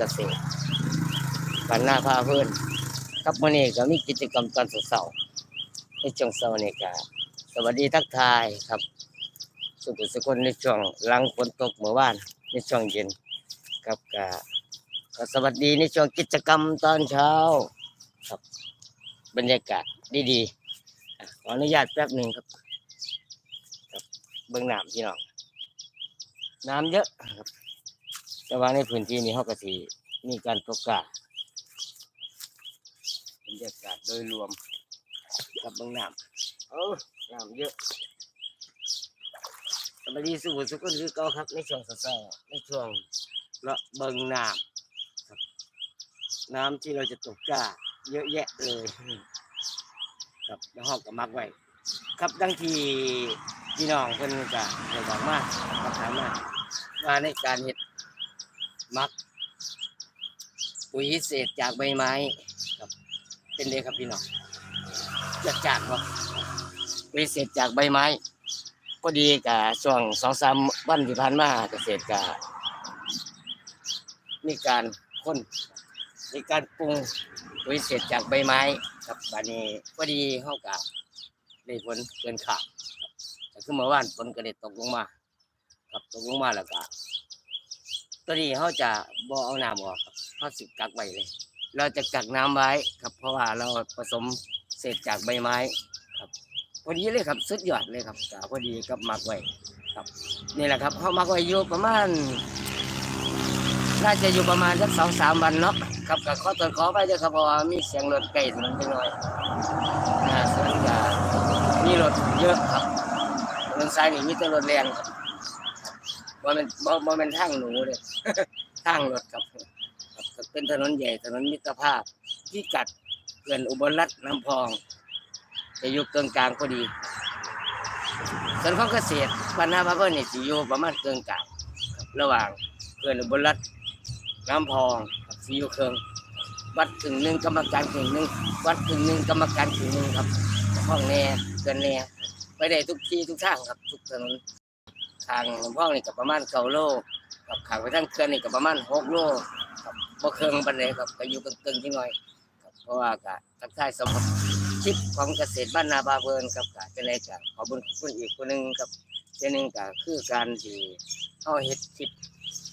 เกษตรบ้านนาพาเพื่อนครับวันนี้ก็มีกิจกรรมตอนเสาร์ในช่วงเสาร์นี่ก็สวัสดีทักทายครับสุขสุขคนในช่วงหลังฝนตกเมื่อวานในช่วงเย็นครับก็ก็สวัสดีในช่วงกิจกรรมตอนเช้าครับบรรยากาศดีๆอะขออนุญาตแป๊บหนึ่งครับครับเบื้องน้ำพี่น้องน้ำเยอะครับ แต่ว่าในพื้นที่นี้เขาก็สีมีการตกกาบรรยากาศโดยรวมกับบื้องน้ำเออน้ำเยอะสวัสดีสุขสุขคนคือเก่าครับ ในช่วงเช้าๆในช่วงเละเบิงน้ำน้ำที่เราจะตกกล้าเยอะแยะเลยครับแล้วห้องก็มักไว้ ครับดังที่พี่น้องเพิ่นก็ได้บอกมาก็ถามมาว่าในการเฮ็ด มักปุ๋ยเศษจากใบไม้ครับ เป็นเลยครับพี่น้องจัดจานบ่ปุ๋ยเศษจากใบไม้พอดีกับช่วงสองสามวันที่ผ่านมาเกษตรกามีการค้นมีการปรุงปุ๋ยเศษจากใบไม้ครับบานนี้พอดีเฮากะได้ผลเกินขาดแต่คือเมื่อวานฝนก็ได้ตกลงมา ครับตกลงมาแล้วก็ ตัวนี้เขาจะบ่เอาน้ำออกครับเขาสิกักไว้เลย เราจะกักน้ำไว้ครับ เพราะว่าเราผสมเศษจากใบไม้ครับพอดีเลยครับสุดยอดเลยครับก็พอดีกับมักไว้ครับนี่แหละครับเขามักไว้อยู่ประมาณน่าจะอยู่ประมาณสักสองสามวันเนาะครับก็ขอตัวขอไปด้วยครับเพราะว่ามีเสียงรถไก่ถนนไปหน่อยอ่าส่วนกมีรถเยอะครับถนนสายนี่มีแต่รถแรงครับ ว่ามันบ่บ่เป็นทางหนูเลยทางรถครับครับเป็นถนนใหญ่ถนนมิตรภาพ ที่กัดเขื่อนอุบลรัตน์น้ำพอง จะอยู่เกิงกลางพอดีส่วนของเกษตรปัญหาพระเพื่อนนี่สิอยู่ประมาณเกิงกลางระหว่างเพื่อนอุบลรัฐน้ำพองกับสิอยู่เคืองวัดถึงหนึ่งกรรมการถึงหนึ่งวัดถึงหนึ่งกรรมการถึงหนึ่งครับห้องแน่เกินแน่ไปได้ทุกที่ทุกทางครับ ทุกถนน ทางหลวงพ่อนี่ก็ประมาณเก้าโลกับขางไปทางเขื่อนนี่ก็ประมาณหกโลครับบ่เคืองปันเลยครับก็อยู่เกิงๆที่น้อยครับเพราะว่าก็ทักทายสมบัติคลิปของเกษตรบ้านนาบาเบินครับกะจะเลยกะขอบุญขอบคุณอีกคนหนึ่งครับเช่นหนึ่งกะคือการที่เอาเฮ็ดคลิป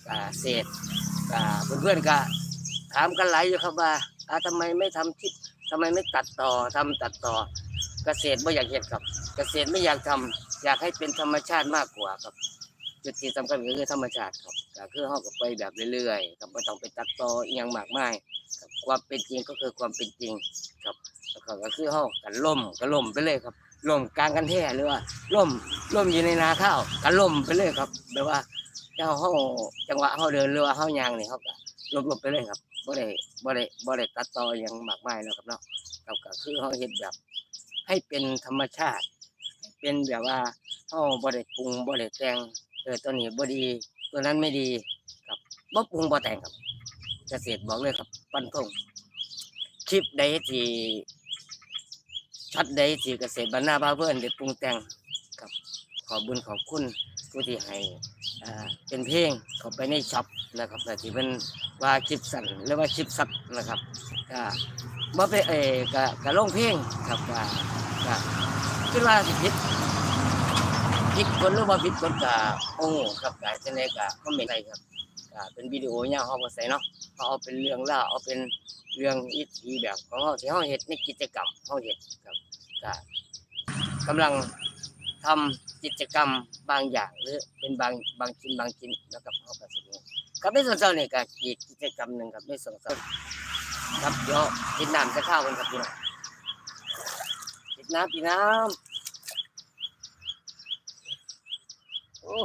กะเศษกะเพื่อนๆกะถามกันหลายอยู่ครับว่า อ่าทำไมไม่ทำคลิปทำไมไม่ตัดต่อทำตัดต่อ เกษตรไม่อยากเห็นครับ เกษตรไม่อยากทำอยากให้เป็นธรรมชาติมากกว่าครับจุดที่สำคัญก็คือธรรมชาติครับก็คือเฮาก็ไปแบบเรื่อยๆครับไม่ต้องไปตัดต่ออหยังมากมายครับความเป็นจริงก็คือความเป็นจริงครับแล้วก็คือเฮากันล่มก็ล่มไปเลยครับล่มกลางกันแท้หรือว่าล่มล่มอยู่ในนาข้าวก็ล่มไปเลยครับแบบว่าเจ้าเฮาจังหวะเฮาเดินหรือว่าเฮายางนี่เฮาก็ล่มลมไปเลยครับ บ่ได้บ่ได้บ่ได้ตัดต่อยังมากมายแล้วครับเนาะครับก็คือเฮาเฮ็ดแบบ ให้เป็นธรรมชาติ เป็นแบบว่าเฮาบ่ได้ปรุงบ่ได้แต่งเออตัวนี้บ่ดี ตัวนั้นไม่ดีครับบ่ปรุงบ่แต่งครับเกษตรบอกเลยครับ ปันทงคลิปใดที่ช็อตใดที่เกษตรบรรณาบาเพื่อนได้ปรุงแต่งครับ ขอบุญขอบคุณผู้ที่ให้อ่าเป็นเพลงเข้าไปในช็อป นะครับแต่ที่เป็นว่าคลิปสั้นหรือว่าคลิปสัตว์นะครับก็บ่ไปเออก็ก็ลงเพลงครับว่าก็คิดว่าสิผิดผิดคนหรือว่าผิดคนก็โอ้ครับก็จังไดก็คอมเมนต์ได้ครับก็เป็นวิดีโอยาวเฮาบ่ใส่เนาะเขาเอาเป็นเรื่องเล่าวเอาเป็นเรื่องวิธีแบบของเราที่เราเฮ็ดในกิจกรรมเราเฮ็ดครับก็กำลังทำกิจกรรมบางอย่างหรือเป็นบางบางชิ้นบางชิ้นแล้วกับเราก็สิ มีครับในส่วนเจ้านี่ก็อีกกิจกรรมหนึ่งครับในส่วนเจ้าครับเดี๋ยวกินน้ำจะข้าวกันครับพี่น้องกินน้ำกินน้ำโอ้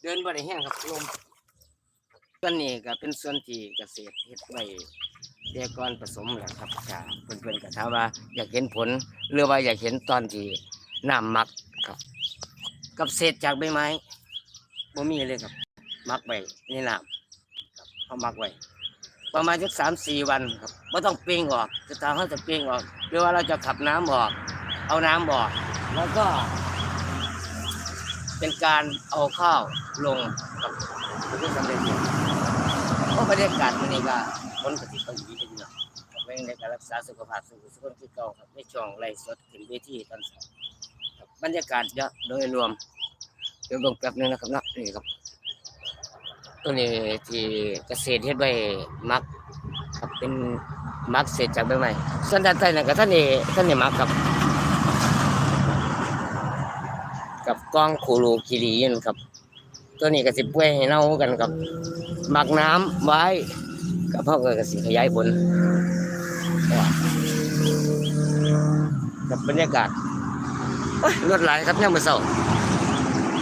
เดินบ่ได้แห้งครับลมส่วนนี้ก็เป็นส่วนที่เกษตรเฮ็ดไว้แต่ก่อนผสมแหละครับก็เพิ่อนๆก็ถามว่าอยากเห็นผลหรือว่าอยากเห็นตอนที่ น้ำมักครับ กับเศษจากใบไม้บ่มีเลยครับ มักไว้ในน้ำครับเขามักไว้ประมาณสักสามสี่วันครับไม่ต้องเปล่งออกจะตามเขาจะเปล่งออกหรือว่าเราจะขับน้ำออก เอาน้ำออก แล้วก็ เป็นการเอาข้าวลงกับผู้สำเร็จเนี่ยเพราะบรรยากาศมันนี่ก็คนกติกาดีไปอยู่เนาะกับเรื่งในการรักษาสุขภาพสุขสุขคนที่เก่าครับในช่วงไล่สดถึงเวทีตอนเช้าครั บรรยากาศเยอะโดยรวม เดี๋ยวลงแป๊บนึงนะครับนะนี่ครับตัวนี้ที่เกษตรเฮ็ดไว้มักครับเป็นมักเศษจากใบไม้ส่วนด้านใต้นั่นก็ท่านนี่ท่านนี่มักครับ กับกล้องคูรูคิรีนครับ ตัวนี้ก็สิป่วยให้เน่ากันครับมักน้ำไว้กับพ่อก็สิขยายผลกับบรรยากาศ รถหลครับเนี่ยมือเช้า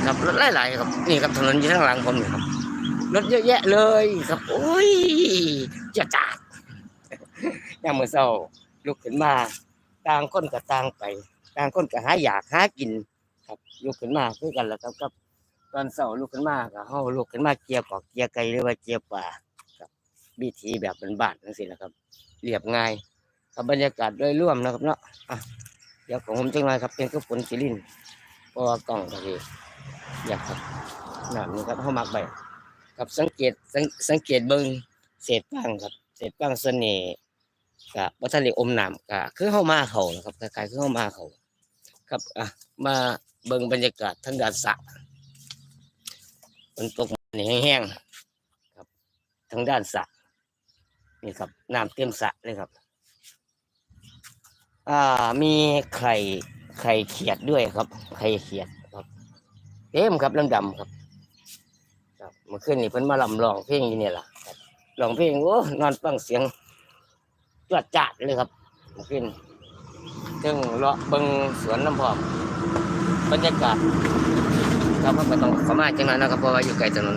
ครับรถหลๆครับนี่ครับถนนอยู่ข้างหลังผมนี่ครับรถเยอะแยะเลยครับโอ้ยจะจาดยามมื่อเช้าลุกขึ้นมาต่างคนก็ต่างไปต่างคนก็หาอยากหากิน ครับลุกขึ้นมาคือกันแล้วครับกับ ตอนเสาลุกขึ้นมาก็เฮาลุกขึ้นมาเกียร์กอกเกียร์ไก่หรือว่าเกียร์ป่าครับวิถีแบบบ้านๆจังซี่แหละครับเรียบง่ายครับบรรยากาศโดยรวมนะครับเนาะ เดี๋ยวของผมจังไรครับ เป็นกระปุนซิลินเพราะว่ากล่องก็ดีอยากครับน้ำนี่ครับเฮามักไปครับสังเกตสังสังเกตเบิ่งเศษปังครับ เศษปังเสนนี้ก็บ่ทันได้อมน้ำก็คือเฮามาเขาล่ะครับคล้ายๆคือเฮามาเขาครับอะมาเบิ่งบรรยากาศทางด้านสระฝนตกนี่แห้งๆครับ ทางด้านสระนี่ครับน้ำเต็มสระเลยครับ อ่า มีไข่ไข่เขียดด้วยครับ ไข่เขียดครับเต็มครับดำๆครับ ครับเมื่อคืนนี่เพิ่นมาลำร้องเพลงอยู่นี่ล่ะครับร้องเพลงโอ้นอนฟังเสียงจวดจัดเลยครับเมื่อคืนซึ่งเลาะเบิงสวนน้ำพอกบรรยากาศครับมันก็ต้องข้ามาจังนั้นนะครับเพราะว่าอยู่ไกลถนน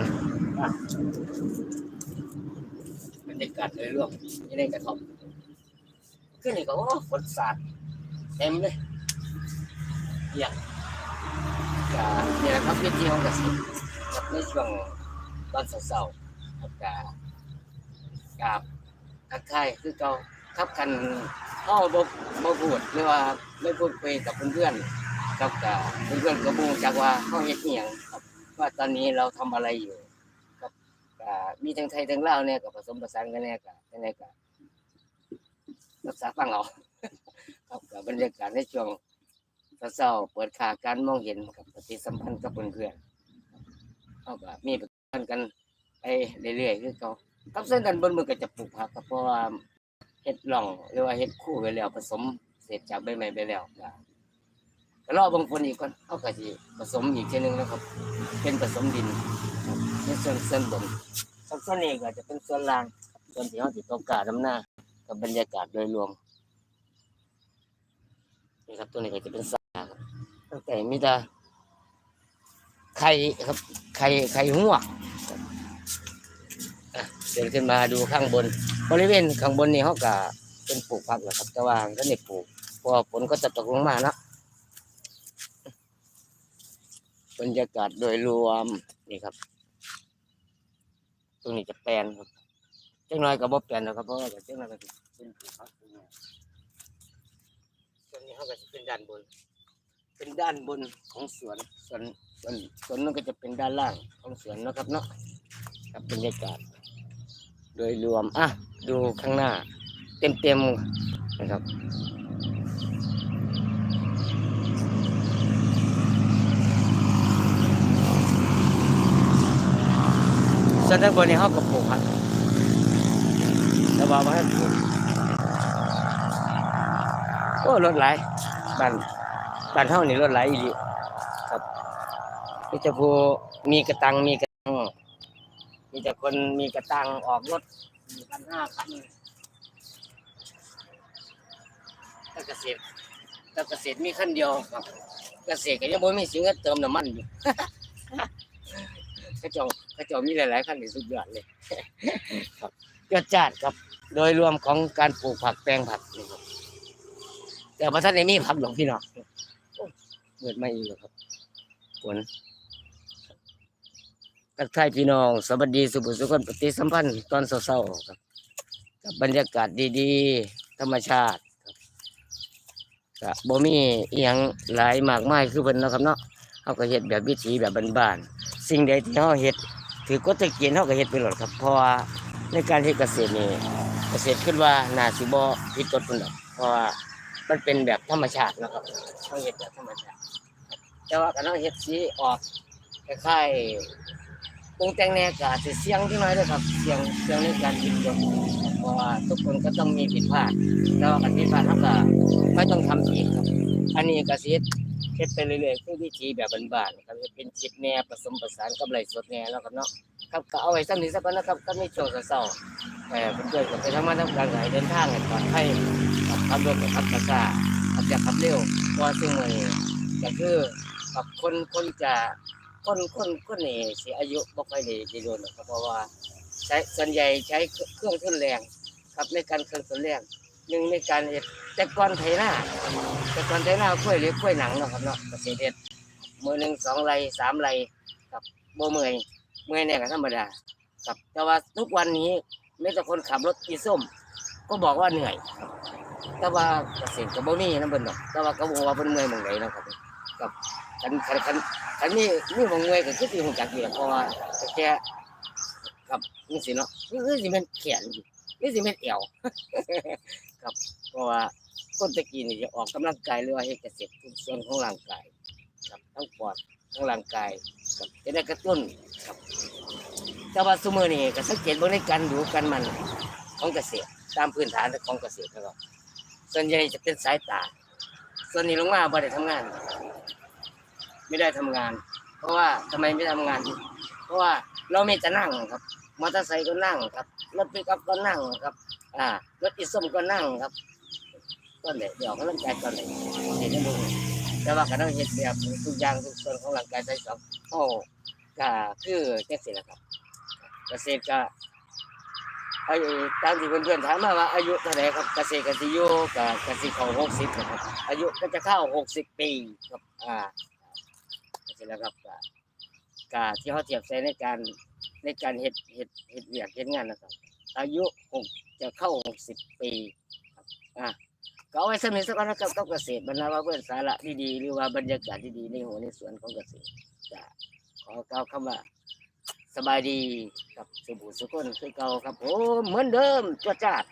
บรรยากาศโดยรวมนี่ได้กระทบ ขึ้นนี่ก็โอ้ฝนสาดเต็มเลยอยากจะนี่แหละครับวิธีของเกษตรครับในช่วงตอนเสาร์ๆครับกากับทักทายคือเก่าครับกันพ่อบ่บ่พูดหรือว่าไม่พูดคุยกับเพื่อนๆครับกับเพื่อนๆก็บ่รู้จักว่าเขาเฮ็ดอีหยังครับว่าตอนนี้เราทำอะไรอยู่ ครับมีทั้งไทยทั้งลาวเนี่ยก็ผสมผสานกันแน่ก็จังไดก็ รักษาฟังเอาครับกับบรรยากาศในช่วงเช้าเปิดขาการมองเห็นกับปฏิสัมพันธ์กับเพื่อนๆเขาก็มีปฏิสัมพันธ์กันไปเรื่อยๆคือเขาครับเส้นด้านบนมันก็จะปลูกผักครับเพราะว่าเฮ็ดหล่องหรือว่าเฮ็ดคู่ไปแล้ว ผสมเศษจจากใบไม้ไปแล้วก็รอบางคนอีกก่อนเอาก็สิผสมอีกเทีนึงนะครับ เป็นผสมดินในส่วนส่วนบนส่วนส่วนนี้ก็จะเป็นส่วนล่างส่วนที่เขาติดตกกาดำหน้า กับบรรยากาศโดยรวมนี่ครับตัวนี้ก็จะเป็นสาครับตั้งแต่มีแต่ไข่ครับไข่ไข่หัวเดินขึ้นมาดูข้างบน บริเวณข้างบนนี่เขาก็เป็นปลูกผักแหละครับ แต่ว่าก็ไม่ปลูกพราะว่าฝนก็จะตกลงมานะบรรยากาศโดยรวมนี่ครับ ตรงนี้จะแปลนครับ จ้าน้อยก็บ่แปลนนะครับเพราะว่าเจ้าน้อยก็สิเป็นปลูกผักตรงนี้ส่วนนี้เขาก็จะเป็นด้านบน เป็นด้านบนของสวนส่วนส่วนส่วนนั้นก็จะเป็นด้านล่างของสวนเนาะครับเนาะครับบรรยากาศ โดยรวมอะดูข้างหน้า เต็มเต็มๆนะครับส่วนด้านบนนี้เขาก็ปลูกผัก แต่ว่ามันปลูกโอ้รถไหลายบ้านบ้านเท่านี่รถไหลายอีหลีครับมีแต่ผู้มีกระตังมีกระตังมีแต่คนมีกระตังออกรถมีกันห้าคันถ้าเกษตรถ้าเกษตรมีคันเดียวครับ เกษตรก็ยังบ่มีสิเงินเติมน้ำมันอยู่กระจองกระจองมีหลายๆคันที่สุดยอดเลยครับยอดจัดครับ โดยรวมของการปลูกผักแปลงผักนี่ครับแต่พระท่านในมีผักหลวงพี่น้องเกิดไม่อีกแล้วครับฝนทักทายพี่น้องสวัสดีสุภสุคนปฏิสัมพันธ์ตอนเช้าๆครับ กับบรรยากาศดีๆ ธรรมชาติครับบ่มีอียงหลายมากมายคือเพิ่นเนาะครับเนาะเขาก็เฮ็ดแบบวิถีแบบบ้านๆสิ่งใดที่เขาเฮ็ดถือกฎตะเกียนเขาก็เฮ็ดไปหมดครับเพราะในการเฮ็ดเกษตรนี่ เกษตรขึ้นว่านาสิบ่ผิดกฎปานใดเพราะว่ามันเป็นแบบธรรมชาตินะครับเขาเฮ็ดแบบธรรมชาติแต่ว่ากันเขาเฮ็ดสีออกคล้ายๆปรุงแต่งแหน่ก็อาจสิเสี่ยงจังน้อยด้อครับ เสี่ยงเสี่ยงในการผิดกฎเพราะว่าทุกคนก็ต้องมีผิดพลาดแต่ว่าการผิดพลาดเขาก็ไม่ต้องทำอีกครับ อันนี้ก็สิเฮ็ด เฮ็ดไปเรื่อยๆคือวิธีแบบบ้านๆครับเฮ็ดเป็นคลิปแน่ผสมผสานกับไลฟ์สดแนแล้วครับเนาะครับก็เอาไว้ซ้ำนี้สักก่อนนะครับก็ไมีช่วงเช้าๆเอ่เพื่อนๆก็ไปทำงานทำการให้เดินทางให้ปลอดภัยครับขับรถกับขับช้าขับอย่ขับเร็วเพราะว่าซึ่งมื้อนี้ก็คือกับคนคนจะคนคนคนนี่สิอายุบ่ค่อยได้ด้โดนหรอกครับเพราะว่าใช้ส่วนใหญ่ใช้เครื่องทุนแรง ครับในการเครื่องทุนแรงหนึ่งในการเฮ็ดแต่ก่อนไถนา แต่ก่อนไถนากล้วยหรือกล้วยหนังเนาะครับเนาะเกษตรเด็ดมือหนึ่งสองไรสามไรกับโบเมื่อยเมื่อยเนี่ยก็ธรรมดาครับแต่ว่าทุกวันนี้แม้แต่คนขับรถอีส้ม ก็บอกว่าเหนื่อย แต่ว่าเกษตรกับโบ่มีนะเบิ่นดอกแต่ว่าก็บอกว่าเพิ่นเมื่อยหมองใดเนาะครับกับคันคันคันคันนี้นี่มองเมื่อยก็คือสิฮู้จักอยู่แล้วเพราะว่าแค่กับนี่สิเนาะนี่สิเป็นแขนอยู่นี่สิเป็นเอวครับเพราะว่า คนตะกี้นี่จะออกกำลังกายหรือว่าเฮ็ดเกษตรทุกส่วนของร่างกายครับทั้งปอดทั้งร่างกายครับจะได้กระตุ้นครับแต่ว่าซุมื้อนี้ก็สังเกตเบิ่งในการดูการมันของเกษตรตามพื้นฐานของเกษตรนะครับส่วนใหญ่จะเป็นสายตา ส่วนนี้ลงมาบ่ได้ทำงาน ไม่ได้ทำงาน เพราะว่าทำไมไม่ทำงาน เพราะว่าเราไม่จะนั่งครับมอเตอร์ไซค์ก็นั่งครับรถปิกอัพก็นั่งครับ อ่ารถอีส้มก็นั่งครับ ต้นเด็กเดี๋ยวเขาร่างกายตอนไหนเห็นได้ดูแต่ว่าการเห็นแบบทุกอย่างทุกส่วนของร่างกายใช้สองโอ้ก็คือเกษตรแหละครับเกษตรก็ไอ้ตามที่เพื่อนๆถามมาว่าอายุเท่าไหร่ครับเกษตรกสิอยุกับเกษตรเขาหกสิบนะครับอายุก็จะเข้าหกสิบปีครับอ่าเกษตรแล้วครับก็ก็ที่เขาเทียบใช้ในการในการเฮ็ดเฮ็ดเฮ็ดเวียกเฮ็ดงานนะครับ อายุหกจะเข้าหกสิบปีครับอ่า ก็เขาไว้สนิทสักวันนะครับกับเกษตรบรรณาว่าเพื่อนสาระดีๆหรือว่าบรรยากาศดีๆในหัวในสวนของเกษตรจะขอกล่าวคำว่าสบายดีกับสมบุสุคนคือเก่าครับผมเหมือนเดิมจ้าจ้าด